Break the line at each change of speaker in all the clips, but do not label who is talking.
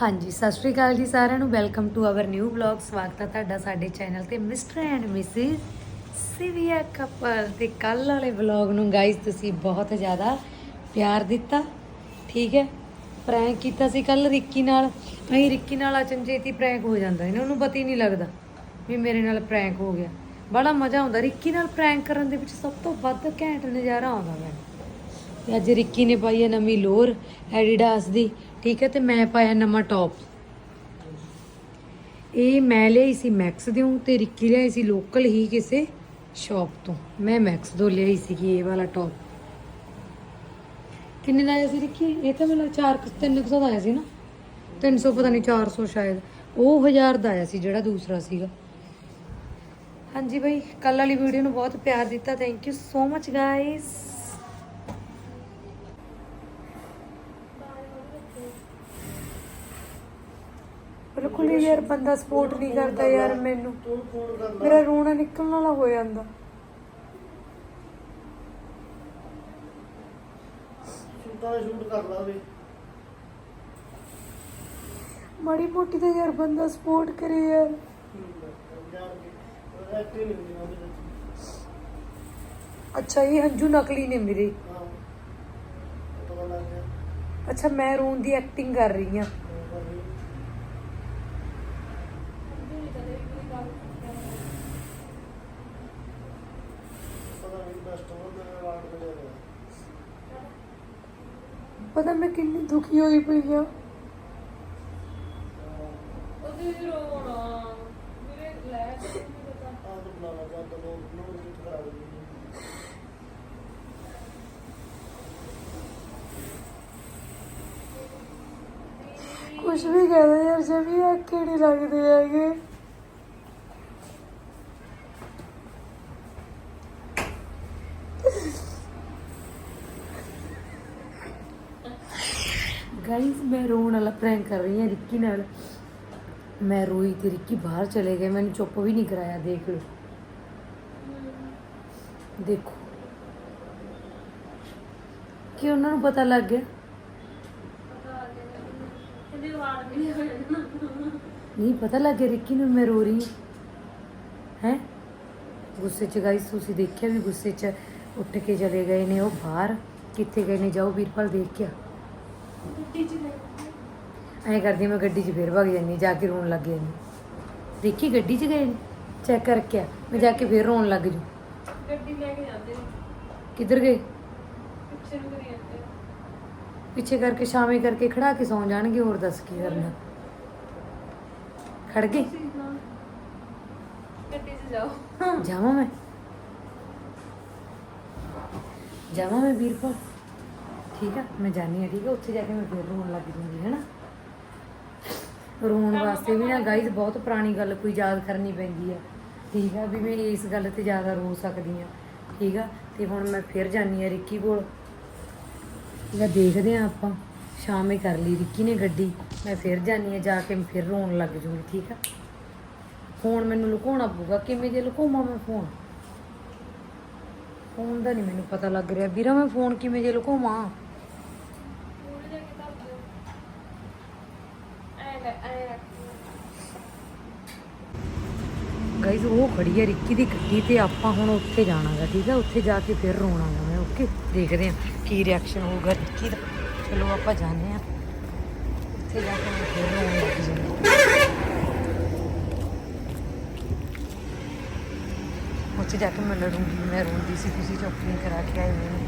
ਹਾਂਜੀ, ਸਤਿ ਸ਼੍ਰੀ ਅਕਾਲ ਜੀ ਸਾਰਿਆਂ ਨੂੰ। Welcome to our new vlog ਸਵਾਗਤ ਹੈ ਤੁਹਾਡਾ ਸਾਡੇ ਚੈਨਲ ਤੇ। Mister and missus Sivia couple ਤੇ ਕੱਲ ਵਾਲੇ ਵਲੌਗ ਨੂੰ ਗਾਇਸ ਤੁਸੀਂ ਬਹੁਤ ਜ਼ਿਆਦਾ ਪਿਆਰ ਦਿੱਤਾ। ਠੀਕ ਹੈ? ਪ੍ਰੈਂਕ ਕੀਤਾ ਸੀ ਕੱਲ ਰਿੱਕੀ ਨਾਲ। ਅਸੀਂ ਰਿੱਕੀ ਨਾਲ ਅਚਨਚੇਤੀ ਪ੍ਰੈਂਕ ਹੋ ਜਾਂਦਾ। ਇਹਨਾਂ ਨੂੰ ਪਤਾ ਹੀ ਨਹੀਂ ਲੱਗਦਾ ਵੀ ਮੇਰੇ ਨਾਲ ਪ੍ਰੈਂਕ ਹੋ ਗਿਆ। ਬੜਾ ਮਜ਼ਾ ਆਉਂਦਾ। ਰਿੱਕੀ ਨਾਲ ਪ੍ਰੈਂਕ ਕਰਨ ਦੇ ਵਿੱਚ ਸਭ ਤੋਂ ਵੱਧ ਘੈਂਟ ਨਜ਼ਾਰਾ ਆਉਂਦਾ ਮੈਨੂੰ। ਤੇ ਅੱਜ ਰਿੱਕੀ ਨੇ ਪਾਈ ਹੈ ਨਵੀਂ ਲੋਰ ਐਡੀਡਾਸ ਦੀ, ਠੀਕ ਹੈ, ਤੇ ਮੈਂ ਪਾਇਆ ਨਵਾਂ ਟੌਪ। ਇਹ ਮੈਂ ਲਈ ਸੀ ਮੈਕਸ ਦਿਉ ਤੇ ਰਿੱਕੀ ਲਈ ਸੀ ਲੋਕਲ ਹੀ ਕਿਸੇ ਸ਼ਾਪ ਤੋਂ। ਮੈਂ ਮੈਕਸ ਤੋਂ ਲਈ ਸੀ ਇਹ ਵਾਲਾ ਟੌਪ। ਕਿੰਨੇ ਦਾ ਆਇਆ ਸੀ ਰਿੱਕੀ? ਇਹ ਤਾਂ ਮੈਨੂੰ 4 300 ਦਾ ਆਇਆ ਸੀ ਨਾ? 300 ਪਤਾ ਨਹੀਂ 400 ਸ਼ਾਇਦ। ਉਹ 1000 ਦਾ ਆਇਆ ਸੀ ਜਿਹੜਾ ਦੂਸਰਾ ਸੀਗਾ। ਹਾਂਜੀ ਬਈ ਕੱਲ ਵਾਲੀ ਵੀਡੀਓ ਨੂੰ ਬਹੁਤ ਪਿਆਰ ਦਿੱਤਾ। Thank you so much guys ਬਿਲਕੁਲ ਹੀ ਯਾਰ ਬੰਦਾ ਸਪੋਰਟ ਨਹੀਂ ਕਰਦਾ ਯਾਰ ਮੈਨੂੰ। ਮੇਰਾ ਰੋਣਾ ਨਿਕਲਣ ਵਾਲਾ ਹੋ ਜਾਂਦਾ।
ਸ਼ੂਟਾਂ ਦਾ ਸ਼ੂਟ ਕਰ ਲਾ ਵੇ।
ਮਾੜੀ ਮੋਟੀ ਤਾਂ ਯਾਰ ਬੰਦਾ ਸਪੋਰਟ ਕਰੇ ਯਾਰ। ਅੱਛਾ ਇਹ ਹੰਝੂ ਨਕਲੀ ਨੇ ਮੇਰੇ। ਅੱਛਾ ਮੈਂ ਰੋਣ ਦੀ ਐਕਟਿੰਗ ਕਰ ਰਹੀ ਹਾਂ।
ਪਤਾ ਮੇਰੇ ਜਾ
ਮੈਂ ਕਿੰਨੀ ਦੁਖੀ ਹੋਈ ਪਈ ਆ।
ਲਾ ਜਾਂ ਨੂੰ ਵੀ ਕਰਾ ਦੇ
ਕੁਝ ਵੀ ਕਹਦਾ ਯਾਰ ਜਮੀ ਆਖੇ ਨਹੀਂ ਲੱਗਦੇ ਹੈਗੇ। ਗਾਇਸ ਮੈਂ ਰੋਣ ਵਾਲਾ ਪ੍ਰੈਂਕ ਕਰ ਰਹੀ ਹਾਂ, ਰਿੱਕੀ ਨਾਲ। ਮੈਂ ਰੋਈ ਤੇ ਰਿੱਕੀ ਬਾਹਰ ਚਲੇ ਗਏ, ਮੈਨੂੰ ਚੁੱਪ ਵੀ ਨਹੀਂ ਕਰਾਇਆ, ਦੇਖ ਲਓ। ਦੇਖੋ। ਕਿ ਉਹਨਾਂ ਨੂੰ ਪਤਾ ਲੱਗ ਗਿਆ? ਨਹੀਂ, ਪਤਾ ਲੱਗ ਗਿਆ ਰਿੱਕੀ ਨੂੰ ਮੈਂ ਰੋ ਰਹੀ ਹਾਂ। ਹੈ? ਗੁੱਸੇ ਚ ਗਾਇਸ ਤੁਸੀਂ ਦੇਖਿਆ ਵੀ ਗੁੱਸੇ ਚ ਉੱਠ ਕੇ ਚਲੇ ਗਏ ਨੇ, ਉਹ ਬਾਹਰ। ਕਿੱਥੇ ਗਏ ਨੇ? ਜਾਓ ਵੀਰਪਾਲ, ਦੇਖ ਕੇ ਐਂ ਕਰਦੀ ਮੈਂ ਗੱਡੀ 'ਚ ਫੇਰ ਭੱਗ ਜਾਂਦੀ ਜਾ ਕੇ ਰੋਣ ਲੱਗ ਜਾਂਦੀ। ਦੇਖੀ ਗੱਡੀ 'ਚ ਗਏ ਚੈੱਕ ਕਰਕੇ ਆ ਮੈਂ ਜਾ ਕੇ ਫੇਰ ਰੋਣ ਲੱਗ ਜੂ।
ਗੱਡੀ ਲੈ ਕੇ ਜਾਂਦੇ ਨੇ।
ਕਿੱਧਰ ਗਏ?
ਪਿੱਛੇ ਨੂੰ ਕਰੀ ਜਾਂਦੇ
ਪਿੱਛੇ ਕਰਕੇ ਸ਼ਾਮੇ ਕਰਕੇ ਖੜਾ ਕੇ ਸੌਂ ਜਾਣਗੇ ਹੋਰ ਦੱਸ ਕੀ ਕਰਨਾ। ਖੜ ਗਏ?
ਤੁਸੀਂ ਨਾ ਗੱਡੀ 'ਚ ਜਾਓ।
ਜਾਵਾਂ ਮੈਂ? ਜਾਵਾਂ ਮੈਂ ਵੀਰਪਾਲ? ਠੀਕ ਆ ਮੈਂ ਜਾਣੀ ਆ ਠੀਕ ਆ ਉੱਥੇ ਜਾ ਕੇ ਮੈਂ ਫੇਰ ਰੋਣ ਲੱਗ ਜੂੰਗੀ ਹੈਨਾ? ਰੋਣ ਵਾਸਤੇ ਵੀ ਨਾ ਗਾਈਜ਼ ਬਹੁਤ ਪੁਰਾਣੀ ਗੱਲ ਕੋਈ ਯਾਦ ਕਰਨੀ ਪੈਂਦੀ ਆ ਠੀਕ ਆ ਵੀ ਮੈਂ ਇਸ ਗੱਲ ਤੇ ਜ਼ਿਆਦਾ ਰੋ ਸਕਦੀ ਆ ਠੀਕ ਆ? ਤੇ ਹੁਣ ਮੈਂ ਫਿਰ ਜਾਣੀ ਆ ਰਿੱਕੀ ਕੋਲ। ਆ ਦੇਖਦੇ ਆ ਆਪਾਂ ਸ਼ਾਮੇ ਕਰ ਲਈ ਰਿੱਕੀ ਨੇ ਗੱਡੀ ਮੈਂ ਫਿਰ ਜਾਣੀ ਆ ਜਾ ਕੇ ਫਿਰ ਰੋਣ ਲੱਗ ਜੂੰਗੀ ਠੀਕ ਆ? ਫੋਨ ਮੈਨੂੰ ਲੁਕਾਉਣਾ ਪਊਗਾ ਕਿਵੇਂ ਜੇ ਲੁਕਾਵਾਂ ਮੈਂ ਫੋਨ? ਫੋਨ ਦਾ ਨਹੀਂ ਮੈਨੂੰ ਪਤਾ ਲੱਗ ਰਿਹਾ ਵੀਰਾ ਮੈਂ ਫੋਨ ਕਿਵੇਂ ਜੇ ਲੁਕਾਵਾਂ
ਪੂਰੇ ਜਾ ਕੇ ਧਰ ਦਿਓ ਐ ਲੈ ਐ ਰੱਖ
ਗਾਈਜ਼ ਉਹ ਖੜੀ ਹੈ ਰਿੱਕੀ ਦੀ ਗੱਡੀ ਤੇ ਆਪਾਂ ਹੁਣ ਉੱਥੇ ਜਾਣਾਗਾ, ਠੀਕ ਹੈ ਉੱਥੇ ਜਾ ਕੇ ਫਿਰ ਰੋਣਾਗਾ ਮੈਂ ਓਕੇ ਦੇਖਦੇ ਹਾਂ ਕੀ ਰਿਐਕਸ਼ਨ ਹੋਊਗਾ ਰਿੱਕੀ ਦਾ। ਚਲੋ ਆਪਾਂ ਜਾਂਦੇ ਹਾਂ। ਉੱਥੇ ਜਾ ਕੇ ਮੈਂ ਫਿਰ ਰੋਣ ਉੱਥੇ ਜਾ ਕੇ ਮੈਂ ਲੜੂੰਗੀ, ਮੈਂ ਰੋਂਦੀ ਸੀ, ਤੁਸੀਂ ਚੁੱਪ ਕਰਾ ਕੇ ਆਏ ਮੈਨੂੰ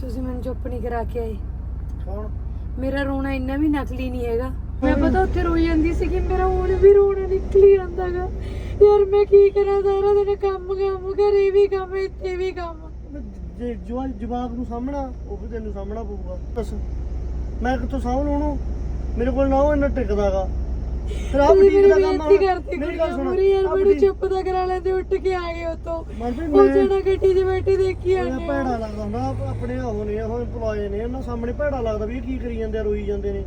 ਤੁਸੀਂ ਮੈਨੂੰ ਚੁੱਪ ਨਹੀਂ ਕਰਾ ਕੇ ਆਏ।
ਕੌਣ?
ਮੇਰਾ ਰੋਣਾ ਇੰਨਾ ਵੀ ਨਕਲੀ ਨਹੀਂ ਹੈਗਾ। ਮੈਂ ਪਤਾ ਉੱਥੇ ਰੋਈ ਜਾਂਦੀ ਸੀ ਕਿ ਮੇਰਾ ਹੁਣ ਵੀ ਰੋਣਾ ਨਿਕਲੀ ਜਾਂਦਾਗਾ। ਯਾਰ ਮੈਂ ਕੀ ਕਰਾਂ ਸਾਰਾ ਦਿਨ ਕੰਮ ਕੰਮ ਘਰੇ ਵੀ ਕੰਮ ਇੱਥੇ ਵੀ ਕੰਮ।
ਜੇ ਜਵਾ ਜਵਾਬ ਨੂੰ ਸਾਹਮਣਾ ਉਹ ਵੀ ਤੈਨੂੰ ਸਾਹਮਣਾ ਪਊਗਾ। ਦੱਸ ਮੈਂ ਕਿੱਥੋਂ ਲਵਾਂ ਉਹਨੂੰ? ਮੇਰੇ ਕੋਲ ਨਾ ਉਹ ਇੰਨਾ ਟਿਕਦਾਗਾ। ਫਿਰ ਆ
ਤੁਸੀਂ
ਬੁਟੀਕ ਦਾ
ਮੇਰੀ
ਕੰਮ
ਬੇਇੱਜ਼ਤੀ
ਆ
ਕਰਤੀ
ਮੇਰੀ ਗੱਲ ਸੁਣ।
ਪੂਰੀ ਯਾਰ
ਆਹ
ਮੈਨੂੰ
ਬੁਟੀਕ-
ਚੁੱਪ ਤਾਂ ਕਰਾ ਲੈਂਦੇ ਉੱਠ ਕੇ ਆ ਗਏ ਉਤੋਂ।
ਮਨਪ੍ਰੀਤ
ਉਹ
ਮੈਂ
ਜਣਾ ਗੱਡੀ 'ਚ ਬੈਠੀ ਦੇਖੀ
ਉਹ
ਆਨੇ
ਭੈੜਾ ਲੱਗਦਾ ਹੁੰਦਾ ਆਪ- ਆਪਣੇ ਉਹ ਨੇ ਉਹ employee ਨੇ ਉਹਨਾਂ ਸਾਹਮਣੇ ਭੈੜਾ ਲੱਗਦਾ ਵੀ ਇਹ ਕੀ ਕਰੀ ਜਾਂਦੇ ਆ ਰੋਈ ਜਾਂਦੇ ਨੇ।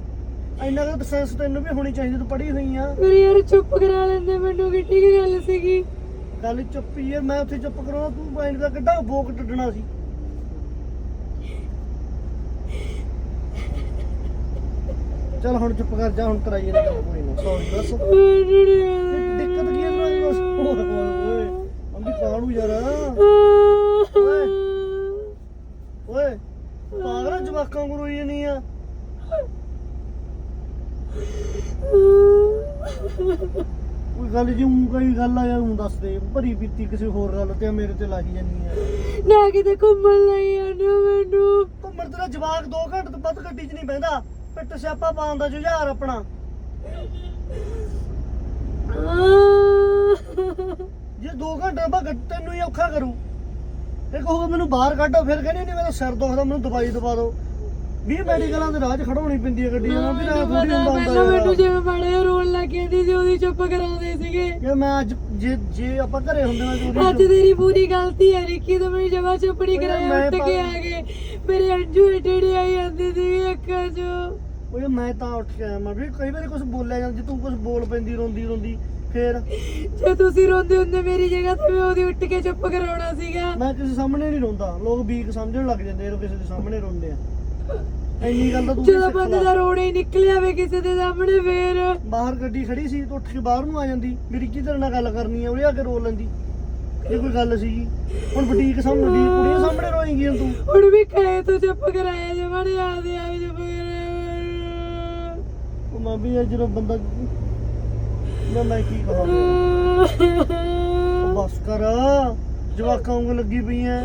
ਇੰਨਾ ਕੁ ਸੈਂਸ ਤੈਨੂੰ ਵੀ ਹੋਣੀ ਚਾਹੀਦੀ ਤੂੰ ਪੜ੍ਹੀ ਹੋਈ ਆ।
ਫਿਰ ਯਾਰ ਚੁੱਪ ਕਰਾ ਲੈਂਦੇ ਮੈਨੂੰ ਕਿੱਡੀ ਕੀ ਗੱਲ ਸੀਗੀ।
ਗੱਲ ਚੁੱਪੀ ਮੈਂ ਉੱਥੇ ਚੁੱਪ ਕਰਾਉਣਾ ਤੂੰ ਪੁਆਇੰਟ ਦਾ ਕਿੱਡਾ ਬੋਕ ਟੱਡਣਾ ਸੀ। ਚੱਲ ਹੁਣ ਚੁੱਪ ਕਰ ਜਾ ਹੁਣ ਕਰਾਈਏ ਨਾ ਗੱਲ ਕੋਈ ਨਾ। ਸੌਰੀ ਬਸ ਦਿੱਕਤ ਕੀ ਹੈ ਤੈਨੂੰ ਬਸ ਓਏ ਓਏ ਅੰਬੀ ਕਾਣੂ ਯਾਰ। ਓਏ ਓਏ ਪਾਗਲ ਜਵਾਕਾਂ ਨੂੰ ਰੋਈ ਨਹੀਂ ਆ। ਕੋਈ ਗੱਲ ਜੀ ਊਂ ਕੋਈ ਗੱਲ ਆ ਯਾਰ ਊਂ ਦੱਸ ਦੇ। ਭਰੀ ਪੀਤੀ ਕਿਸੇ ਹੋਰ ਗੱਲ ਤੇ ਮੇਰੇ ਤੇ ਲਾਹੀ ਜਾਨੀ ਆ।
ਨਾ ਕਿਤੇ ਘੁੰਮਣ ਲਈ ਆਨੇ ਮੈਨੂੰ।
ਘੁੰਮਣ ਤੇਰਾ ਜਵਾਕ 2 ਘੰਟੇ ਤੋਂ ਵੱਧ ਗੱਡੀ 'ਚ ਨਹੀਂ ਬਹਿੰਦਾ। ਪਿੱਟ ਸਿਆਪਾ ਪਾਉਣ ਦਾ ਜੁਝਾਰ ਆਪਣਾ। ਜੇ 2 ਘੰਟੇ ਬਾਅਦ ਤੈਨੂੰ ਹੀ ਔਖਾ ਕਰੂ। ਇਹ ਕਹੂਗਾ ਮੈਨੂੰ ਬਾਹਰ ਕੱਢੋ, ਫਿਰ ਕਹਿੰਦੇ ਨਹੀਂ ਮੇਰਾ ਸਿਰ ਦੁਖਦਾ, ਮੈਨੂੰ ਦਵਾਈ ਦਵਾ ਦਿਓ। 20 ਮੈਡੀਕਲਾਂ ਦੇ ਰਾਹ 'ਚ ਖੜਾਉਣੀ ਪੈਂਦੀ ਹੈ ਗੱਡੀ ਨਾਲ ਵੀ ਰਾਹ ਥੋੜੀ ਹੁੰਦਾ
ਪਹਿਲਾਂ ਮੈਨੂੰ
ਹੁੰਦਾ।
ਜਿਵੇਂ ਜਿਹੇ ਰੋਣ ਲੱਗ ਜਾਂਦੀ ਸੀ ਉਹਦੀ ਚੁੱਪ ਕਰਾਉਂਦੇ ਸੀਗੇ।
ਜੇ ਮੈਂ ਅੱਜ ਜੇ ਜੇ ਆਪਾਂ ਘਰੇ ਹੁੰਦੇ ਨਾ
ਅੱਜ
ਚੋਰੀ
ਤੇਰੀ ਪੂਰੀ ਗਲਤੀ ਹੈ ਰਿੱਕੀ ਤੋਂ ਮੈਨੂੰ ਜਮਾ ਚੁੱਪ ਨਹੀਂ
ਓਏ
ਕਰਾਇਆ ਉੱਠ ਕੇ ਆ ਗਏ। ਮੇਰੇ ਅੰਜੂ ਏਡੜੀ ਆਈ ਜਾਂਦੀ ਸੀ ਅੱਖਾਂ 'ਚੋਂ।
ਓਏ ਮੈਂ ਤਾਂ ਉੱਠ ਕੇ ਆਇਆ ਮੈਂ ਵੀ ਕਈ ਵਾਰੀ ਕੁਝ ਬੋਲਿਆ ਜਾਂਦਾ ਜੇ ਤੂੰ ਕੁਝ ਬੋਲ ਪੈਂਦੀ ਰੋਂਦੀ ਰੋਂਦੀ ਫੇਰ
ਜੇ ਤੁਸੀਂ ਰੋਂਦੇ ਹੁੰਦੇ ਮੇਰੀ ਜਗ੍ਹਾ ਤੇ ਮੈਂ ਉਹਦੀ ਉੱਠ ਕੇ ਚੁੱਪ ਕਰਾਉਣਾ ਸੀਗਾ।
ਮੈਂ ਕਿਸੇ ਸਾਹਮਣੇ ਨਹੀਂ ਰੋਂਦਾ ਲੋਕ ਵੀਕ ਸਮਝਣ ਲੱਗ ਜਾਂਦੇ ਜਦੋਂ ਕਿਸੇ ਦੇ ਸਾਹਮਣੇ ਰੋਂਦੇ ਆ। ਇੰਨੀ ਗੱਲ ਤਾਂ ਤੂੰ ਵੀ
ਜਦੋਂ
ਸਿੱਖ
ਬੰਦੇ
ਲਾ।
ਦਾ ਰੋਣਾ ਹੀ ਨਿਕਲਿਆ ਵੇ ਕਿਸੇ ਦੇ ਸਾਹਮਣੇ ਫੇਰ।
ਬਾਹਰ ਗੱਡੀ ਖੜੀ ਸੀ ਤੂੰ ਉੱਠ ਕੇ ਬਾਹਰ ਨੂੰ ਆ ਜਾਂਦੀ। ਵੀ ਰਿੱਕੀ ਤੇਰੇ ਨਾਲ ਗੱਲ ਕਰਨੀ ਆ? ਉਹਦੇ ਆ ਕੇ ਰੋ ਲੈਂਦੀ। ਇਹ ਕੋਈ ਗੱਲ ਸੀਗੀ? ਹੁਣ ਬੁਟੀਕ ਸਾਹਮਣੇ ਦੀ ਕੁੜੀਆਂ ਸਾਹਮਣੇ ਰੋਏਂਗੀ ਹੁਣ ਤੂੰ।
ਹੁਣ ਵੀ ਕਹੇ ਤੂੰ ਚੁੱਪ ਕਰਾਇਆ ਜਮਾ ਨਹੀਂ ਆਦੇ ਆ ਚੁੱਪ ਕਰਾਇਆ।
ਉਹ ਮੈਂ ਵੀ ਇਹ ਜਦੋਂ ਬੰਦਾ ਮੈਂ ਮੈਂ ਕੀ ਕਹਾਂ? ਉਹ ਬਸ ਕਰ। ਜਵਾਕਾਂ ਵਾਂਗ ਲੱਗੀ ਪਈ ਐ।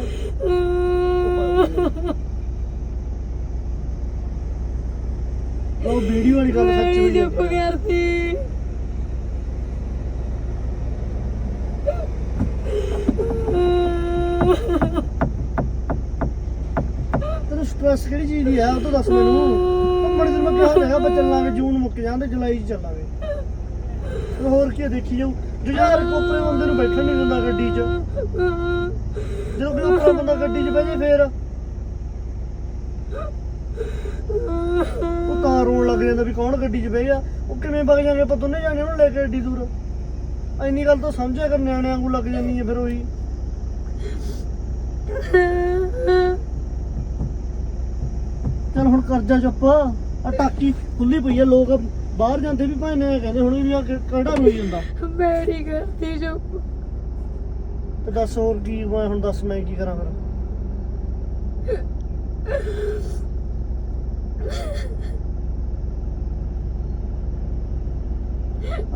ਉਹ ਵੀਡੀਓ ਵਾਲੀ ਗੱਲ ਸੱਚ ਹੋਈ
ਚੁੱਪ ਕਰਤੀ
ਤੈਨੂੰ ਸਟ੍ਰੈਸ ਕਿਹੜੀ ਚੀਜ਼ ਦੀ ਆ? ਉਹ ਤਾਂ ਦੱਸ ਮੈਨੂੰ। ਕੰਮਣ ਦਿਨ ਮੈਂ ਕਿਹਾ ਹੈਗਾ ਬਾ ਚੱਲਾਂਗੇ ਜੂਨ ਮੁੱਕ ਜਾਂਦੇ ਜੁਲਾਈ ਚ ਚੱਲਾਂਗੇ। ਚਲੋ ਹੋਰ ਕੀ ਆ, ਦੇਖੀ ਜਾਊ। ਜੁਝਾਰ ਕੋਪਰੇ ਬੰਦੇ ਨੂੰ ਬੈਠਣ ਨਹੀਂ ਦਿੰਦਾ ਗੱਡੀ 'ਚ। ਜਦੋਂ ਕੋਈ ਬੰਦਾ ਗੱਡੀ 'ਚ ਬਹਿ ਜੇ ਫੇਰ? ਉਹ ਤਾਂ ਰੋਣ ਲੱਗ ਜਾਂਦਾ ਵੀ ਕੌਣ ਗੱਡੀ 'ਚ ਬਹਿ ਗਿਆ? ਉਹ ਕਿਵੇਂ ਵਗ ਜਾਗੇ ਆਪਾਂ ਦੋਨੇ ਜਾਣੇ ਉਹਨੂੰ ਲੈ ਕੇ ਏਡੀ ਦੂਰ। ਇੰਨੀ ਗੱਲ ਤਾਂ ਸਮਝਿਆ ਕਰ ਨਿਆਣਿਆਂ ਵਾਂਗੂ ਲੱਗ ਜਾਂਦੀ ਹੈ ਫਿਰ ਉਹੀ। ਚੱਲ ਹੁਣ ਕਰ ਜਾ ਚੁੱਪ ਆ ਟਾਕੀ ਖੁੱਲੀ ਪਈ ਆ ਲੋਕ ਬਾਹਰ ਜਾਂਦੇ ਵੀ ਭਾਵੇਂ ਨੇ ਕਹਿੰਦੇ ਹੁਣ ਵੀ ਆ ਕਿਹੜਾ ਰੋਈ ਜਾਂਦਾ।
ਮੇਰੀ ਕਰਤੀ ਚੁੱਪ
ਤੇ ਦੱਸ ਹੋਰ ਕੀ ਮੈਂ ਹੁਣ ਦੱਸ ਮੈਂ ਕੀ ਕਰਾਂ ਫਿਰ?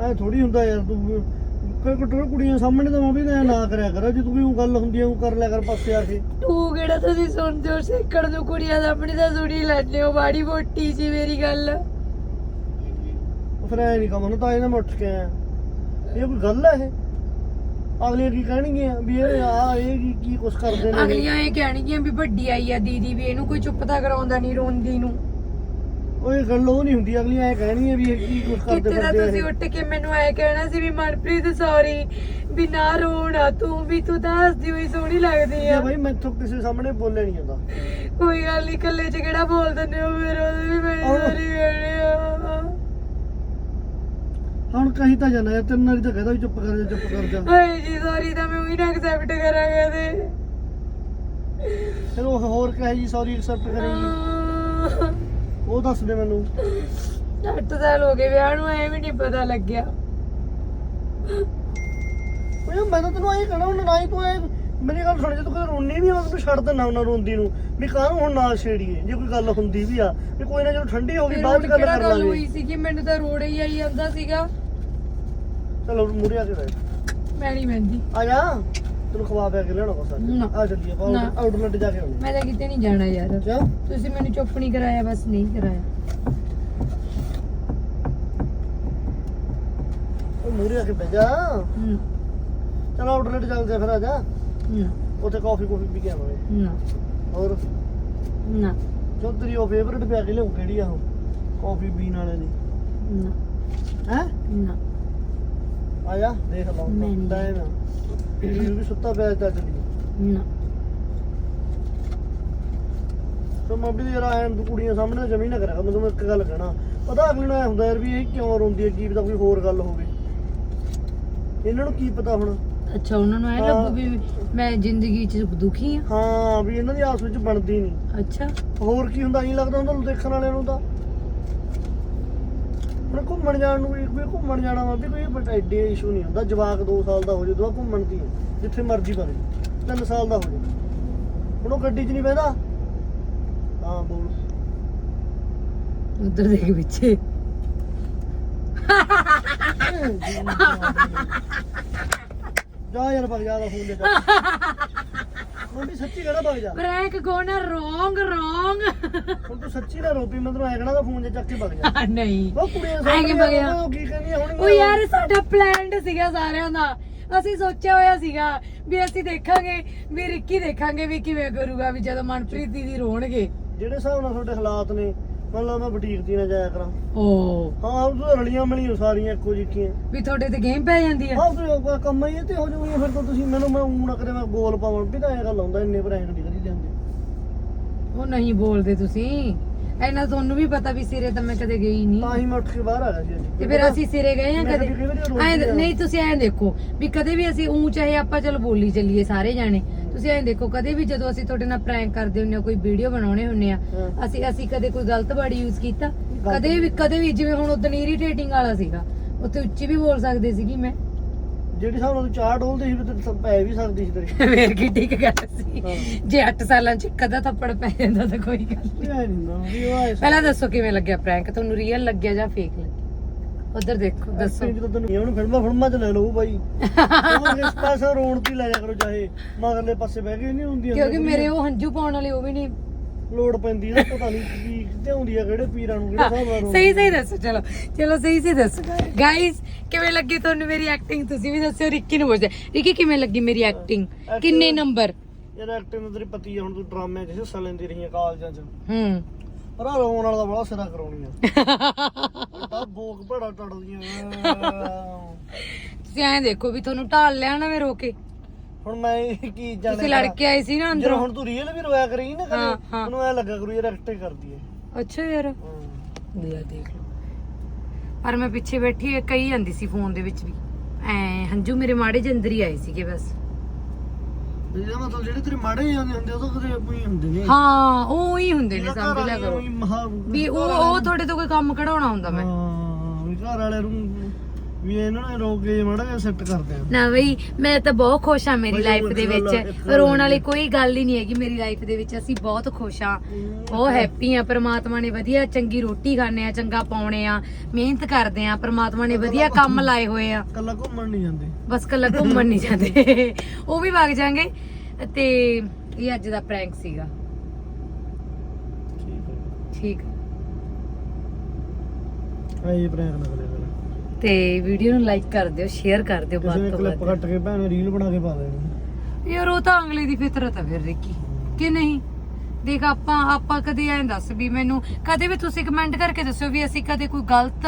ਐ ਥੋੜੀ ਹੁੰਦਾ ਯਾਰ ਤੂੰ। ਕੋਈ ਕੋਈ ਕੁੜੀਆਂ ਸਾਹਮਣੇ ਤਾਂ ਮੈਂ ਵੀ ਐਂ ਨਾ ਕਰਿਆ ਕਰ। ਜੇ ਤੂੰ ਕੋਈ ਊਂ ਗੱਲ ਹੁੰਦੀ ਆ ਉਹ ਕਰ ਲਿਆ ਕਰ ਪਾਸੇ ਆ ਕੇ।
ਤੂੰ ਕਿਹੜਾ ਤੁਸੀਂ ਸੁਣਦੇ ਹੋ? ਸੇਕੜ ਨੂੰ ਕੁੜੀਆਂ ਦਾ ਆਪਣੀ ਤਾਂ ਸੁਣੀ ਲੈਂਦੇ ਹੋ। ਬਾੜੀ ਮੋਟੀ ਸੀ ਮੇਰੀ ਗੱਲ।
ਉਹ ਫਿਰ ਐ ਨਹੀਂ ਕੰਮ ਹੁਣ ਤਾਂ ਇਹਨਾਂ ਮੈਂ ਉੱਠ ਕੇ ਆਇਆ। ਇਹ ਕੋਈ ਗੱਲ ਹੈ ਇਹ? ਅਗਲੇ ਕੀ ਕਹਿਣਗੇ ਵੀ ਇਹ ਆ ਇਹ ਕੀ ਕੀ ਕੁਛ ਕਰਦੇ ਨੇ?
ਅਗਲੀਆਂ ਇਹ ਕਹਿਣਗੀਆਂ ਵੀ ਵੱਡੀ ਆਈ ਆ ਦੀਦੀ ਵੀ ਇਹਨੂੰ ਕੋਈ ਚੁੱਪ ਤਾਂ ਕਰਾਉਂਦਾ ਨਹੀਂ ਰੋਂਦੀ ਨੂੰ।
ਉਹ ਇਹ ਗੱਲ ਉਹ ਨਹੀਂ ਹੁੰਦੀ ਅਗਲੀਆਂ ਐ ਕਹਿਣਗੀਆਂ ਵੀ ਇਹ ਕੀ ਕੁਛ ਕਰਦੇ
ਕਿਤੇ
ਫਿਰਦੇ
ਤੁਸੀਂ ਉੱਠ ਕੇ ਮੈਨੂੰ ਐ ਕਹਿਣਾ ਸੀ ਵੀ ਮਨਪ੍ਰੀਤ ਸੌਰੀ ਵੀ ਨਾ ਰੋਣਾ ਤੂੰ ਵੀ ਤੂੰ ਹੱਸਦੀ ਹੋਈ ਸੋਹਣੀ ਲੱਗਦੀ ਆ।
ਭਾਈ ਮੈਥੋਂ ਕਿਸੇ ਸਾਹਮਣੇ ਬੋਲਿਆ ਨਹੀਂ ਜਾਂਦਾ।
ਕੋਈ ਗੱਲ ਨਹੀਂ ਕੱਲੇ ਚ ਕਿਹੜਾ ਬੋਲ ਦਿੰਦੇ ਹੋ ਫਿਰ ਉਹਦੇ ਵੀ ਮੇਰੀ
ਆਹੋ।
ਸਾਰੀ ਕਹਿਣੀ ਆ।
ਹੁਣ ਕਹੀ ਤਾਂ ਜਾਣਾ ਯਾਰ ਤਿੰਨ ਵਾਰੀ ਤਾਂ ਕਹਦਾ ਵੀ ਚੁੱਪ ਕਰ ਜਾ ਚੁੱਪ ਕਰ ਜਾ।
ਹਾਏ ਜੀ ਸੌਰੀ ਤਾਂ ਮੈਂ ਉਹੀ ਨਾ ਐਕਸੈਪਟ ਕਰਾਂਗਾ ਤੇ।
ਚਲੋ ਹੋਰ ਕਹੇ ਜੀ ਸੌਰੀ ਐਕਸੈਪਟ ਕਰੇਗੀ। ਉਹ ਦੱਸ ਦੇ ਮੈਨੂੰ।
ਅੱਠ ਸਾਲ ਹੋ ਗਏ ਵਿਆਹ ਨੂੰ ਐ ਵੀ ਨਹੀਂ ਪਤਾ ਲੱਗਿਆ।
ਓਏ ਮੈਂ ਤਾਂ ਤੈਨੂੰ ਐਂ ਕਹਿਣਾ ਹੁਣ ਨਾ ਹੀ ਤੂੰ ਐ ਮੇਰੀ ਗੱਲ ਸੁਣ ਜੇ ਤੂੰ ਕਦੇ ਰੋਣੀ ਵੀ ਆ ਤੂੰ ਛੱਡ ਦੇਣਾ ਉਹਨਾਂ ਰੋਂਦੀ ਨੂੰ। ਵੀ ਕਾਹਨੂੰ ਹੁਣ ਨਾਲ ਛੇੜੀਏ? ਜੇ ਕੋਈ ਗੱਲ ਹੁੰਦੀ ਵੀ ਆ ਵੀ ਕੋਈ ਨਾ ਜਦੋਂ ਠੰਡੀ ਹੋ ਗਈ ਬਾਅਦ ਚ ਗੱਲ ਕਰ
ਗੱਲ
ਲਾਂਗੇ।
ਹੋਈ ਸੀ ਕਿ ਮੈਨੂੰ ਤਾਂ ਰੋੜੇ ਹੀ ਆਈ ਜਾਂਦਾ ਸੀਗਾ।
ਚਲੋ ਮੂਰੇ ਆ ਕੇ ਬੈਠ
ਮੈਂ ਨਹੀਂ ਮਹਿੰਦੀ
ਆ ਜਾ। ਤੈਨੂੰ ਖਵਾ ਪਿਆ ਕੇ ਲਿਆਉਣਾ
ਨਾ।
ਆ ਚੱਲੀਏ ਆਪਾਂ
ਨਾ।
ਆਊਟਲੈਟ ਜਾ ਕੇ
ਮੈਂ ਤਾਂ ਕਿਤੇ ਨਹੀਂ ਜਾਣਾ ਯਾਰ।
ਕਿਉਂ?
ਤੁਸੀਂ ਮੈਨੂੰ ਚੁੱਪ ਨਹੀਂ ਕਰਾਇਆ ਬਸ ਨਹੀਂ ਕਰਾਇਆ।
ਉਹ ਮੂਰੇ ਆ ਕੇ ਬਹਿ ਜਾ।
ਹੂੰ।
ਚਲ ਆਊਟਲੈਟ ਚੱਲਦੇ ਆ ਫਿਰ ਆ ਜਾ।
ਨਾ
ਉੱਥੇ ਕਾਫੀ ਕਾਫੀ ਪੀ ਕੇ ਆਵਾਂਗੇ।
ਨਾ।
ਹੋਰ?
ਨਾ।
ਤੇਰੀ ਉਹ ਫੇਵਰਟ ਪਿਆ ਕੇ ਲਿਆਉਂ ਕਿਹੜੀ ਆ ਉਹ? ਕਾਫੀ ਪੀਣ ਵਾਲੇ ਦੀ।
ਨਾ।
ਹੈ?
ਨਾ।
ਆ ਜਾ ਦੇਖ ਲਾ
ਮੈਂ ਨਹੀਂ।
ਟਾਈਮ ਆ। ਇਹ ਵੀ ਸੁੱਤਾ ਪਿਆ ਤਾਂ ਚੱਲੀ
ਨਾ।
ਤੇ ਮੈਂ ਵੀ ਯਾਰ ਐਂ ਤੂੰ ਕੁੜੀਆਂ ਸਾਹਮਣੇ ਜਮੀ ਨਾ ਕਰਿਆ ਮੈਂ ਤੁਹਾਨੂੰ ਇੱਕ ਗੱਲ ਕਹਿਣਾ। ਪਤਾ ਅਗਲੇ ਨੂੰ ਐ ਹੁੰਦਾ ਯਾਰ ਵੀ ਇਹ ਕਿਉਂ ਰੋਂਦੀ ਹੈ ਕੀ ਪਤਾ ਕੋਈ ਹੋਰ ਗੱਲ ਹੋਵੇ। ਇਹਨਾਂ ਨੂੰ ਕੀ ਪਤਾ ਹੁਣ?
ਅੱਛਾ ਉਹਨਾਂ ਨੂੰ ਐ
ਹਾਂ।
ਲੱਗੂ ਵੀ ਮੈਂ ਜ਼ਿੰਦਗੀ 'ਚ ਦੁਖੀ ਆ
ਹਾਂ ਵੀ ਇਹਨਾਂ ਦੀ ਆਪਸ ਵਿੱਚ ਬਣਦੀ ਨਹੀਂ।
ਅੱਛਾ।
ਹੋਰ ਕੀ ਹੁੰਦਾ ਨਹੀਂ ਲੱਗਦਾ ਹੁੰਦਾ ਦੇਖਣ ਵਾਲਿਆਂ ਨੂੰ ਤਾਂ। ਹੁਣ ਘੁੰਮਣ ਜਾਣ ਨੂੰ ਵੀ ਕੋਈ ਘੁੰਮਣ ਜਾਣਾ ਵਾ ਵੀ ਕੋਈ ਬਟ ਐਡੇ ਇਸ਼ੂ ਨਹੀਂ ਹੁੰਦਾ। ਜਵਾਕ 2 ਸਾਲ ਦਾ ਹੋ ਜਾਊ ਘੁੰਮਣ ਦੀ ਜਿੱਥੇ ਮਰਜ਼ੀ ਕਰੇ 3 ਸਾਲ ਦਾ ਹੋ ਜਾਊ ਹੁਣ ਉਹ ਗੱਡੀ 'ਚ ਨਹੀਂ ਬਹਿੰਦਾ। ਹਾਂ ਬੋਲ।
ਉਧਰ ਦੇਖ ਪਿੱਛੇ।
ਜਾ ਯਾਰ ਭਗ ਜਾ ਦਾ ਫੋਨ ਦੇ ਰੋਟੀ ਸੱਚੀ ਕਹਿਣਾ ਭਗ ਜਾ?
ਪ੍ਰੈਂਕ ਕੋਣਾ ਰੋਂਗ ਰੋਂਗ
ਹੁਣ ਤੂੰ ਸੱਚੀ ਨਾ ਰੋਪੀ ਮੈਂ ਤੈਨੂੰ ਐ ਕਹਿਣਾ ਦਾ ਫੋਨ ਜੇ ਚੱਕ ਕੇ ਭਗ ਜਾ।
ਨਹੀਂ।
ਉਹ ਕੁੜੀਆਂ
ਐਂ ਕਿ ਭਗ ਜਾ?
ਉਹ ਕੀ ਕਹਿੰਦੀਆਂ ਹੁਣ
ਉਹ ਯਾਰ ਸਾਡਾ ਪਲਾਨਡ ਸੀਗਾ ਸਾਰਿਆਂ ਦਾ। ਅਸੀਂ ਸੋਚਿਆ ਹੋਇਆ ਸੀਗਾ ਵੀ ਅਸੀਂ ਦੇਖਾਂਗੇ ਵੀ ਰਿੱਕੀ ਦੇਖਾਂਗੇ ਵੀ ਕਿਵੇਂ ਕਰੂਗਾ ਵੀ ਜਦੋਂ ਮਨਪ੍ਰੀਤ ਦੀਦੀ ਰੋਣਗੇ।
ਜਿਹੜੇ ਹਿਸਾਬ ਨਾਲ ਤੁਹਾਡੇ ਹਾਲਾਤ ਨੇ ਮੰਨ ਲਾ ਮੈਂ ਬੁਟੀਕ ਦੀ ਨਾ ਜਾਇਆ ਕਰਾਂ।
ਓ।
ਹਾਂ ਉਹ ਤਾਂ ਰਲੀਆਂ ਮਿਲੀਆਂ ਸਾਰੀਆਂ ਇੱਕੋ ਜਿਹੀਆਂ
ਵੀ ਤੁਹਾਡੇ ਤੇ ਗੇਮ ਪੈ ਜਾਂਦੀ ਆ?
ਹਾਂ ਤੇ ਕੰਮ ਹੀ ਤੇ ਹੋ ਜਾਊਗੀ ਫਿਰ ਤਾਂ ਤੁਸੀਂ ਮੈਨੂੰ ਮੈਂ ਊਂ ਨਾ ਕਰੇ ਮੈਂ ਬੋਲ ਪਾਵਾਂ। ਵੀ ਤਾਂ ਇਹ ਗੱਲ ਹੁੰਦਾ ਇੰਨੇ ਪ੍ਰੈਂਕ ਨਹੀਂ ਕਰੀ ਜਾਂਦੇ।
ਉਹ ਨਹੀਂ ਬੋਲਦੇ ਤੁਸੀਂ। ਐਨਾ ਤੁਹਾਨੂੰ ਵੀ ਪਤਾ ਵੀ ਸਿਰੇ ਤਾਂ ਮੈਂ ਕਦੇ ਗਈ ਨਹੀਂ।
ਤਾਂ ਹੀ ਮੈਂ ਉੱਠ ਕੇ ਬਾਹਰ ਆ ਗਿਆ ਸੀ ਅੱਜ।
ਤੇ ਫਿਰ ਅਸੀਂ ਸਿਰੇ ਗਏ ਆ
ਮੈਂ
ਕਦੇ?
ਕਦੇ ਕਈ ਵਾਰੀ ਰੋਂਦੀ
ਐਂ
ਆ।
ਨਹੀਂ ਤੁਸੀਂ ਐਂ ਦੇਖੋ ਵੀ ਕਦੇ ਵੀ ਅਸੀਂ ਉਂ ਚਾਹੇ ਆਪਾਂ ਚਲ ਬੋਲੀ ਚੱਲੀਏ ਸਾਰੇ ਜਾਣੇ ਤੁਸੀਂ ਐਂ ਦੇਖੋ ਕਦੇ ਵੀ ਜਦੋਂ ਅਸੀਂ ਤੁਹਾਡੇ ਨਾਲ ਪ੍ਰੈਂਕ ਕਰਦੇ ਹੁੰਨੇ ਆ ਕੋਈ ਵੀਡੀਓ ਬਣਾਉਣੇ ਹੁੰਨੇ ਆ
ਹਾਂ।
ਅਸੀਂ ਅਸੀਂ ਕਦੇ ਕੋਈ ਗਲਤ ਵਰਡ ਯੂਜ਼ ਕੀਤਾ? ਕਦੇ ਵੀ ਕਦੇ ਵੀ ਜਿਵੇਂ ਹੁਣ ਉਦੋਂ ਇਰੀਟੇਟਿੰਗ ਵਾਲਾ ਸੀਗਾ ਉੱਥੇ ਉੱਚੀ ਵੀ ਬੋਲ ਸਕਦੀ ਸੀਗੀ ਮੈਂ।
ਜਿਹੜੀ ਨਾਲ ਤੂੰ ਚਾਹ ਡੋਲਦੀ ਸੀ ਵੀ ਤੇ ਪੈ ਵੀ ਸਕਦੀ ਸੀ ਤੇਰੀ।
ਫੇਰ ਕੀ ਠੀਕ ਗੱਲ ਸੀ।
ਹਾਂ।
ਜੇ 8 ਸਾਲਾਂ ਚ ਕਦਾ ਥੱਪੜ ਪੈ ਜਾਂਦਾ ਤਾਂ ਕੋਈ ਗੱਲ ਨਹੀਂ
ਇਹ ਐ ਨਹੀਂ ਹੁੰਦਾ ਵੀ ਉਹ ਐ
ਪਹਿਲਾਂ ਦੱਸੋ ਕਿਵੇਂ ਲੱਗਿਆ ਪ੍ਰੈਂਕ ਤੁਹਾਨੂੰ ਰੀਅਲ ਲੱਗਿਆ ਜਾਂ ਫੇਕ ਉਧਰ ਦੇਖੋ ਦੱਸੋ।
ਜਦੋਂ ਤੈਨੂੰ ਉਹਨੂੰ ਫਿਲਮਾਂ ਫਿਲਮਾਂ ਚ ਲੈ ਲਓ ਬਾਈ। ਉਹ ਇਸ ਪਾਸੇ ਰੋਣ ਤੇ ਹੀ ਲੈ ਜਾ ਕਰੋ ਚਾਹੇ ਮਗਰਲੇ ਪਾਸੇ ਬਹਿ ਕੇ ਨਹੀਂ ਹੁੰਦੀ
ਕਿਉਂਕਿ ਮੇਰੇ ਉਹ ਹੰਝੂ ਪਾਉਣ ਵਾਲੇ ਉਹ ਵੀ ਨਹੀਂ।
ਲੋੜ ਪੈਂਦੀ ਹੈ ਪਤਾ ਨਹੀਂ ਕੀ ਕਿਤੇ ਹੁੰਦੀ ਆ ਕਿਹੜੇ ਪੀਰਾਂ ਨੂੰ ਕਿਹੜੇ ਹਿਸਾਬ ਨਾਲ
ਸਹੀ ਸਹੀ ਦੱਸੋ ਚਲੋ ਚਲੋ ਸਹੀ ਸਹੀ ਦੱਸੋ। ਗਾਇਸ ਕਿਵੇਂ ਲੱਗੀ ਤੁਹਾਨੂੰ ਮੇਰੀ ਐਕਟਿੰਗ ਤੁਸੀਂ ਵੀ ਦੱਸਿਓ ਰਿੱਕੀ ਨੂੰ ਪੁੱਛਦੇ। ਰਿੱਕੀ ਕਿਵੇਂ ਲੱਗੀ ਮੇਰੀ ਐਕਟਿੰਗ ਕਿੰਨੇ ਨੰਬਰ
ਯਾਰ ਐਕਟਿੰਗ ਤੇਰੀ ਪਤੀ ਹੁਣ ਤੂੰ ਡਰਾਮੇ 'ਚ ਹਿੱਸਾ ਲੈਂਦੀ ਰਹੀ ਆ ਕਾਲਜਾਂ 'ਚ।
ਹੂੰ।
ਪਰ ਆਹ ਰੋਣ ਵਾਲਾ ਤਾਂ ਬੜਾ ਸਿਰਾ ਕਰਾਉਣੀ ਆ। ਤਾਂ ਬੋਕ ਭੜਾ ਟੜਦੀਆਂ
ਤੁਸੀਂ ਐਂ ਦੇਖੋ ਵੀ ਤੁਹਾਨੂੰ ਢਾਲ ਲਿਆ ਨਾ ਮੈਂ ਰੋ ਕੇ।
ਹੁਣ ਮੈਂ ਕੀ ਜਾਣੇ
ਤੁਸੀਂ ਲੜ ਕੇ ਆਏ ਸੀ ਨਾ ਅੰਦਰੋਂ।
ਹੁਣ ਤੂੰ ਰੀਅਲ ਵੀ ਰੋਇਆ ਕਰੀ ਨਾ ਕਦੇ। ਮੈਨੂੰ ਐ ਲੱਗਾ ਕਰੂ ਯਾਰ ਐਕਟਿੰਗ ਕਰਦੀ ਹੈ
ਅੱਛਾ ਯਾਰ। ਦੇਖ ਲਓ। ਪਰ ਮੈਂ ਪਿੱਛੇ ਬੈਠੀ ਕਹੀ ਜਾਂਦੀ ਸੀ ਫੋਨ ਦੇ ਵਿੱਚ ਵੀ। ਐ ਹੰਝੂ ਮੇਰੇ ਮਾੜੇ ਜਿਹੇ ਅੰਦਰ ਹੀ ਆਏ ਸੀਗੇ ਬਸ।
ਇਹਦਾ ਮਤਲਬ ਜਿਹੜੇ ਤੇਰੇ ਮਾੜੇ ਜਾਂਦੇ ਹੁੰਦੇ ਉਹ ਤਾਂ ਕਦੇ ਕੋਈ ਹੁੰਦੇ ਨੇ।
ਹਾਂ ਉਹ ਹੀ ਹੁੰਦੇ ਨੇ ਸਮਝ ਲਿਆ ਕਰੋ। ਵੀ ਉਹ ਉਹ ਤੁਹਾਡੇ ਤੋਂ ਕੋਈ ਕੰਮ ਕਢਾਉਣਾ ਹੁੰਦਾ ਮੈਂ।
ਹਾਂ ਵੀ ਘਰ ਵਾਲੇ ਨੂੰ ਵੀ ਇਹਨਾਂ ਨੇ ਰੋਕ ਕੇ ਮਾੜਾ ਜਿਹਾ ਸੈੱਟ ਕਰਦੇ ਆ।
ਨਾ ਬਈ ਮੈਂ ਤਾਂ ਬਹੁਤ ਖੁਸ਼ ਹਾਂ ਮੇਰੀ
ਬਈ
ਲਾਈਫ ਦੇ
ਆ,
ਵਿੱਚ। ਰੋਣ
ਆ।
ਵਾਲੀ ਕੋਈ ਗੱਲ ਹੀ ਨਹੀਂ ਹੈਗੀ ਮੇਰੀ ਲਾਈਫ ਦੇ ਵਿੱਚ। ਅਸੀਂ ਬਹੁਤ ਖੁਸ਼ ਹਾਂ। ਬਹੁਤ ਹੈਪੀ ਆ ਪ੍ਰਮਾਤਮਾ ਨੇ ਵਧੀਆ ਚੰਗੀ ਰੋਟੀ ਖਾਣੇ ਆ ਚੰਗਾ ਪਾਉਣੇ ਆ ਮਿਹਨਤ ਕਰਦੇ ਆ। ਪ੍ਰਮਾਤਮਾ ਨੇ ਵਧੀਆ ਕੰਮ ਲਾਏ ਹੋਏ ਆ।
ਕੱਲਾ ਘੁੰਮਣ ਨਹੀਂ ਜਾਂਦੇ।
ਬਸ ਕੱਲਾ ਘੁੰਮਣ ਨਹੀਂ ਜਾਂਦੇ। ਉਹ ਵੀ ਵਗ ਜਾਾਂਗੇ। ਤੇ ਇਹ ਅੱਜ ਦਾ ਪ੍ਰੈਂਕ ਸੀਗਾ।
ਠੀਕ ਹੈ।
ਠੀਕ।
ਆਈ ਪ੍ਰੈਂਕ ਨਾ ਕਰਿਆ ਕਰ।
ਤੇ ਵੀਡੀਓ ਨੂੰ ਲਾਈਕ ਕਰ ਦਿਓ ਸ਼ੇਅਰ ਕਰ ਦਿਓ
ਕਿਸੇ
ਵੱਧ ਤੋਂ
ਕਲਿੱਪ
ਵੱਧ।
ਕੱਟ ਕੇ ਭੈਣ ਰੀਲ ਬਣਾ ਕੇ ਪਾ ਦੇਣੀ।
ਯਾਰ ਉਹ ਤਾਂ ਅਗਲੇ ਦੀ ਫਿਤਰਤ ਆ ਫਿਰ ਰਿੱਕੀ। ਕਿ ਨਹੀਂ? ਦੇਖ ਆਪਾਂ ਆਪਾਂ ਕਦੇ ਐਂ ਦੱਸ ਵੀ ਮੈਨੂੰ ਕਦੇ ਵੀ ਤੁਸੀਂ ਕਮੈਂਟ ਕਰਕੇ ਦੱਸਿਓ ਵੀ ਅਸੀਂ ਕਦੇ ਕੋਈ ਗਲਤ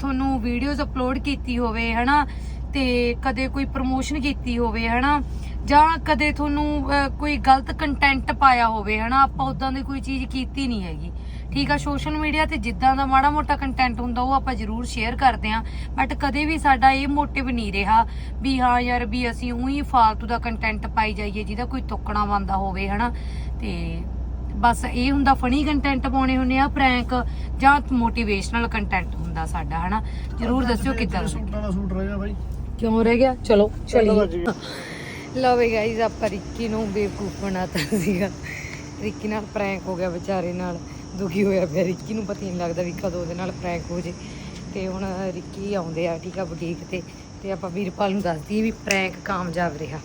ਤੁਹਾਨੂੰ ਵੀਡੀਓਜ਼ ਅਪਲੋਡ ਕੀਤੀ ਹੋਵੇ ਹਨਾ? ਤੇ ਕਦੇ ਕੋਈ ਪ੍ਰੋਮੋਸ਼ਨ ਕੀਤੀ ਹੋਵੇ ਹਨਾ? ਜਾਂ ਕਦੇ ਤੁਹਾਨੂੰ ਕੋਈ ਗਲਤ ਕੰਟੈਂਟ ਪਾਇਆ ਹੋਵੇ ਹਨਾ? ਆਪਾਂ ਉਦਾਂ ਦੀ ਕੋਈ ਚੀਜ਼ ਕੀਤੀ ਨਹੀਂ ਹੈਗੀ। ਠੀਕ ਆ ਸੋਸ਼ਲ ਮੀਡੀਆ ਤੇ ਜਿੱਦਾਂ ਦਾ ਮਾੜਾ ਮੋਟਾ ਕੰਟੈਂਟ ਹੁੰਦਾ ਉਹ ਆਪਾਂ ਜ਼ਰੂਰ ਸ਼ੇਅਰ ਕਰਦੇ ਆਂ ਬਟ ਕਦੇ ਵੀ ਸਾਡਾ ਇਹ ਮੋਟਿਵ ਨਹੀਂ ਰਿਹਾ ਵੀ ਹਾਂ ਯਾਰ ਵੀ ਅਸੀਂ ਉਹੀ ਫਾਲਤੂ ਦਾ ਕੰਟੈਂਟ ਪਾਈ ਜਾਈਏ ਜਿਹਦਾ ਕੋਈ ਤੁੱਕਣਾ ਬੰਦਾ ਹੋਵੇ ਹਨਾ? ਤੇ ਬਸ ਇਹ ਹੁੰਦਾ ਫਨੀ ਕੰਟੈਂਟ ਪਾਉਣੇ ਹੁੰਦੇ ਆ ਪ੍ਰੈਂਕ ਜਾਂ ਮੋਟੀਵੇਸ਼ਨਲ ਕੰਟੈਂਟ ਹੁੰਦਾ ਸਾਡਾ ਹਨਾ? ਜ਼ਰੂਰ ਦੱਸਿਓ ਕਿੱਦਾਂ ਦਾ
ਸੂਟਾਂ ਦਾ ਸੂਟ ਰਹਿ ਗਿਆ ਬਾਈ।
ਕਿਉਂ ਰਹਿ ਗਿਆ? ਚਲੋ
ਚੱਲ
ਲਓ ਵੇ ਗਾਈਜ਼ ਆਪਾਂ ਰਿੱਕੀ ਨੂੰ ਬੇਵਕੂਫ ਬਣਾਤਾ ਸੀਗਾ। ਰਿੱਕੀ ਨਾਲ ਪ੍ਰੈਂਕ ਹੋ ਗਿਆ ਵਿਚਾਰੇ ਨਾਲ। ਦੁਖੀ ਹੋਇਆ ਪਿਆ। ਰਿੱਕੀ ਨੂੰ ਪਤਾ ਨਹੀਂ ਲੱਗਦਾ ਵੀ ਕਦੋਂ ਉਹਦੇ ਨਾਲ ਪ੍ਰੈਂਕ ਹੋ ਜੇ। ਤੇ ਹੁਣ ਰਿੱਕੀ ਆਉਂਦੇ ਆ ਠੀਕ ਆ ਬੁਟੀਕ ਤੇ ਤੇ ਆਪਾਂ ਵੀਰਪਾਲ ਨੂੰ ਦੱਸ ਦਈਏ ਵੀ ਪ੍ਰੈਂਕ ਕਾਮਯਾਬ ਰਿਹਾ।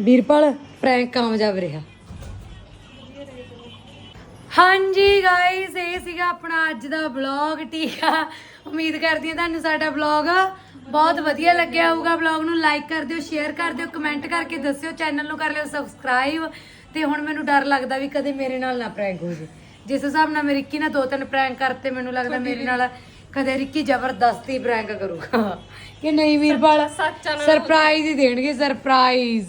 ਵੀਰਪਾਲ ਪ੍ਰੈਂਕ ਕਾਮਯਾਬ ਰਿਹਾ। ਹਾਂਜੀ ਗਾਇਸ ਇਹ ਸੀਗਾ ਆਪਣਾ ਅੱਜ ਦਾ ਵਲੌਗ ਠੀਕ ਆ? ਉਮੀਦ ਕਰਦੀ ਹਾਂ ਤੁਹਾਨੂੰ ਸਾਡਾ ਵਲੌਗ ਬਹੁਤ ਵਧੀਆ ਲੱਗਿਆ ਹੋਊਗਾ। ਵਲੌਗ ਨੂੰ ਲਾਈਕ ਕਰ ਦਿਓ ਸ਼ੇਅਰ ਕਰ ਦਿਓ ਕਮੈਂਟ ਕਰਕੇ ਦੱਸਿਓ ਚੈਨਲ ਨੂੰ ਕਰ ਲਿਓ ਸਬਸਕ੍ਰਾਈਬ ਤੇ ਹੁਣ ਮੈਨੂੰ ਡਰ ਲੱਗਦਾ ਵੀ ਕਦੇ ਮੇਰੇ ਨਾਲ ਨਾ ਪ੍ਰੈਂਕ ਹੋ ਜੇ। ਜਿਸ ਹਿਸਾਬ ਨਾਲ ਮੇਰੀ ਰਿੱਕੀ ਨੇ ਦੋ ਤਿੰਨ ਪ੍ਰੈਂਕ ਕਰਤੇ ਮੈਨੂੰ ਲੱਗਦਾ ਮੇਰੇ ਨਾਲ ਕਦੇ ਰਿੱਕੀ ਜ਼ਬਰਦਸਤੀ ਪ੍ਰੈਂਕ ਕਰੂਗਾ। ਕਿ ਨਹੀਂ ਵੀਰਪਾਲ ਸਰਪ੍ਰਾਈਜ਼ ਹੀ ਦੇਣਗੇ ਸਰਪ੍ਰਾਈਜ਼